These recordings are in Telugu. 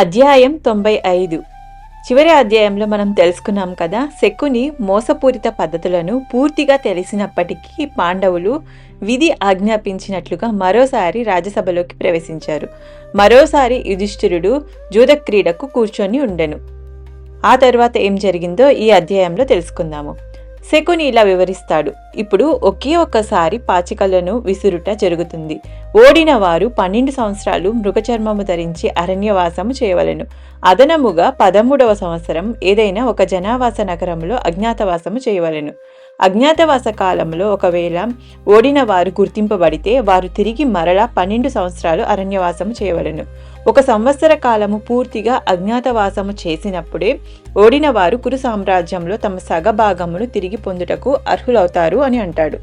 అధ్యాయం తొంభై ఐదు. చివరి అధ్యాయంలో మనం తెలుసుకున్నాం కదా శకుని మోసపూరిత పద్ధతులను పూర్తిగా తెలిసినప్పటికీ పాండవులు విధి ఆజ్ఞాపించినట్లుగా మరోసారి రాజ్యసభలోకి ప్రవేశించారు. మరోసారి యుధిష్ఠిరుడు జూదక్రీడకు కూర్చొని ఉండెను. ఆ తర్వాత ఏం జరిగిందో ఈ అధ్యాయంలో తెలుసుకుందాము. శకుని ఇలా వివరిస్తాడు. ఇప్పుడు ఒకే ఒక్కసారి పాచికలను విసురుట జరుగుతుంది. ఓడిన వారు పన్నెండు సంవత్సరాలు మృగచర్మము ధరించి అరణ్యవాసము చేయవలెను. అదనముగా పదమూడవ సంవత్సరం ఏదైనా ఒక జనావాస నగరంలో అజ్ఞాతవాసము చేయవలెను. అజ్ఞాతవాస కాలంలో ఒకవేళ ఓడిన వారు గుర్తింపబడితే వారు తిరిగి మరలా పన్నెండు సంవత్సరాలు అరణ్యవాసము చేయవలెను. ఒక సంవత్సర కాలము పూర్తిగా అజ్ఞాతవాసము చేసినప్పుడే ఓడిన వారు కురు సామ్రాజ్యంలో తమ సగభాగమును తిరిగి పొందుటకు అర్హులవుతారు అని అంటాడు.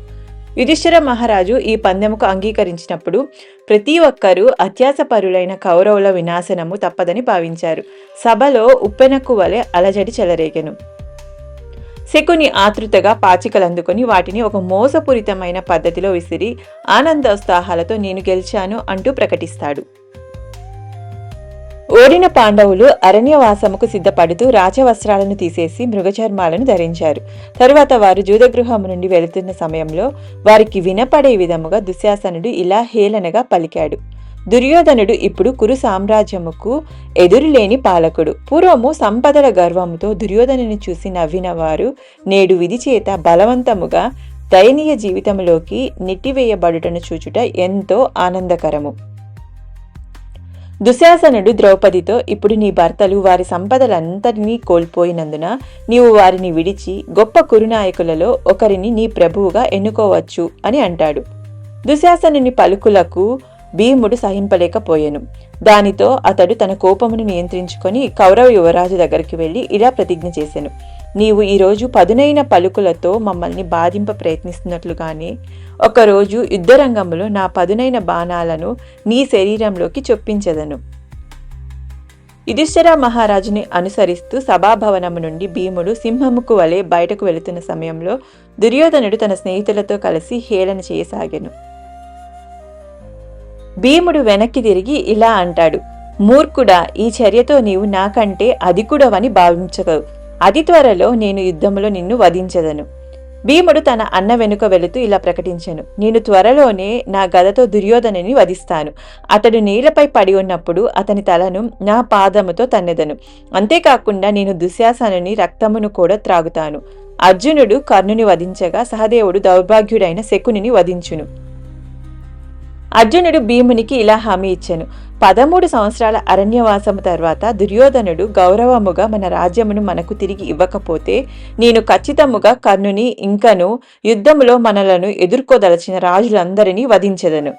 యుధిష్ఠిర మహారాజు ఈ పందెముకు అంగీకరించినప్పుడు ప్రతి ఒక్కరూ అత్యాసపరులైన కౌరవుల వినాశనము తప్పదని భావించారు. సభలో ఉప్పెనకు వలె అలజడి చెలరేగెను. శకుని ఆతృతగా పాచికలందుకొని వాటిని ఒక మోసపూరితమైన పద్ధతిలో విసిరి ఆనందోత్సాహాలతో నేను గెలిచాను అంటూ ప్రకటిస్తాడు. ఓడిన పాండవులు అరణ్యవాసముకు సిద్ధపడుతూ రాజవస్త్రాలను తీసేసి మృగచర్మాలను ధరించారు. తరువాత వారు జూదగృహం నుండి వెళుతున్న సమయంలో వారికి వినపడే విధముగా దుశ్శాసనుడు ఇలా హేళనగా పలికాడు. దుర్యోధనుడు ఇప్పుడు కురు సామ్రాజ్యముకు ఎదురులేని పాలకుడు. పూర్వము సంపదల గర్వముతో దుర్యోధనుని చూసి నవ్విన వారు నేడు విధి చేత బలవంతముగా దయనీయ జీవితంలోకి నెట్టివేయబడుటను చూచుట ఎంతో ఆనందకరము. దుశాసనుడు ద్రౌపదితో ఇప్పుడు నీ భర్తలు వారి సంపదలంతటినీ కోల్పోయినందున నీవు వారిని విడిచి గొప్ప కురునాయకులలో ఒకరిని నీ ప్రభువుగా ఎన్నుకోవచ్చు అని అంటాడు. దుశాసనుని పలుకులకు భీముడు సహింపలేకపోయెను. దానితో అతడు తన కోపమును నియంత్రించుకొని కౌరవ యువరాజు దగ్గరికి వెళ్ళి ఇలా ప్రతిజ్ఞ చేసెను. నీవు ఈరోజు పదునైన పలుకులతో మమ్మల్ని బాధింప ప్రయత్నిస్తున్నట్లుగానే ఒకరోజు యుద్ధరంగంలో నా పదునైన బాణాలను నీ శరీరంలోకి చొప్పించదను. యుధిష్ఠిర మహారాజుని అనుసరిస్తూ సభాభవనము నుండి భీముడు సింహముకు వలె బయటకు వెళుతున్న సమయంలో దుర్యోధనుడు తన స్నేహితులతో కలిసి హేళన చేయసాగాను. భీముడు వెనక్కి తిరిగి ఇలా అంటాడు మూర్ఖుడా ఈ చర్యతో నీవు నాకంటే అధికుడవని భావించగవు అతి త్వరలో నేను యుద్ధములో నిన్ను వధించదను. భీముడు తన అన్న వెనుక వెళుతూ ఇలా ప్రకటించను నేను త్వరలోనే నా గదతో దుర్యోధనని వధిస్తాను. అతడు నీళ్ళపై పడి ఉన్నప్పుడు అతని తలను నా పాదముతో తన్నెదను. అంతేకాకుండా నేను దుశ్శాసనుని రక్తమును కూడా త్రాగుతాను. అర్జునుడు కర్ణుని వధించగా సహదేవుడు దౌర్భాగ్యుడైన శకునిని వధించును. అర్జునుడు భీమునికి ఇలా హామీ ఇచ్చాను. పదమూడు సంవత్సరాల అరణ్యవాసము తర్వాత దుర్యోధనుడు గౌరవముగా మన రాజ్యమును మనకు తిరిగి ఇవ్వకపోతే నేను ఖచ్చితముగా కర్ణుని ఇంకను యుద్ధములో మనలను ఎదుర్కోదలచిన రాజులందరినీ వధించెదను.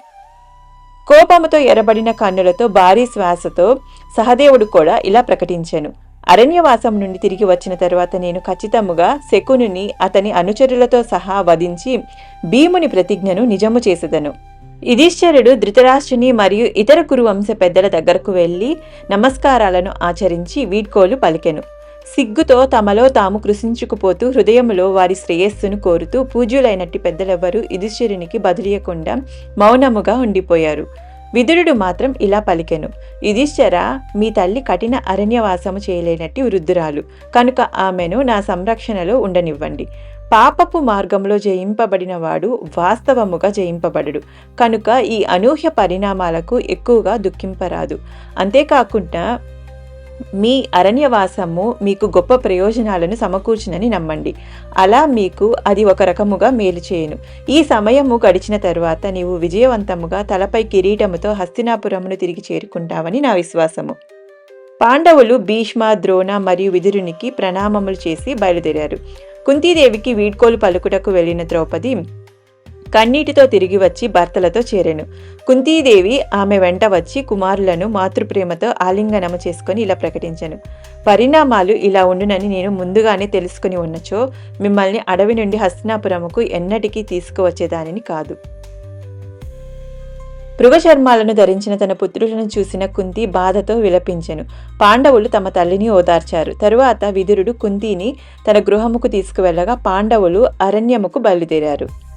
కోపముతో ఎరబడిన కన్నులతో భారీ శ్వాసతో సహదేవుడు కూడా ఇలా ప్రకటించాను. అరణ్యవాసం నుండి తిరిగి వచ్చిన తర్వాత నేను ఖచ్చితముగా శకునుని అతని అనుచరులతో సహా వధించి భీముని ప్రతిజ్ఞను నిజము చేసేదను. యుధిష్ఠరుడు ధృతరాష్ట్రుని మరియు ఇతర కురువంశ పెద్దల దగ్గరకు వెళ్ళి నమస్కారాలను ఆచరించి వీడ్కోలు పలికెను. సిగ్గుతో తమలో తాము కృషించుకుపోతూ హృదయములో వారి శ్రేయస్సును కోరుతూ పూజ్యులైనట్టి పెద్దలెవ్వరూ యుధిష్ఠిరునికి బదిలీయకుండా మౌనముగా ఉండిపోయారు. విదురుడు మాత్రం ఇలా పలికెను. యుధిష్ఠర మీ తల్లి కఠిన అరణ్యవాసము చేయలేనట్టి వృద్ధురాలు. కనుక ఆమెను నా సంరక్షణలో ఉండనివ్వండి. పాపపు మార్గంలో జయింపబడిన వాడు వాస్తవముగా జయింపబడడు. కనుక ఈ అనూహ్య పరిణామాలకు ఎక్కువగా దుఃఖింపరాదు. అంతేకాకుండా మీ అరణ్యవాసము మీకు గొప్ప ప్రయోజనాలను సమకూర్చునని నమ్మండి. అలా మీకు అది ఒక రకముగా మేలు చేయను. ఈ సమయము గడిచిన తరువాత నీవు విజయవంతముగా తలపై కిరీటముతో హస్తినాపురమును తిరిగి చేరుకుంటావని నా విశ్వాసము. పాండవులు భీష్మ ద్రోణ మరియు విదురునికి ప్రణామములు చేసి బయలుదేరారు. కుంతీదేవికి వీడ్కోలు పలుకుటకు వెళ్ళిన ద్రౌపది కన్నీటితో తిరిగి వచ్చి భర్తలతో చేరెను. కుంతీదేవి ఆమె వెంట వచ్చి కుమారులను మాతృప్రేమతో ఆలింగనము చేసుకొని ఇలా ప్రకటించను. పరిణామాలు ఇలా ఉండునని నేను ముందుగానే తెలుసుకుని ఉన్నచో మిమ్మల్ని అడవి నుండి హస్తినాపురముకు ఎన్నటికీ తీసుకువచ్చేదానిని కాదు. పృగశర్మాలను ధరించిన తన పుత్రులను చూసిన కుంతి బాధతో విలపించెను. పాండవులు తమ తల్లిని ఓదార్చారు. తరువాత విదురుడు కుంతిని తన గృహముకు తీసుకువెళ్ళగా పాండవులు అరణ్యముకు బయలుదేరారు.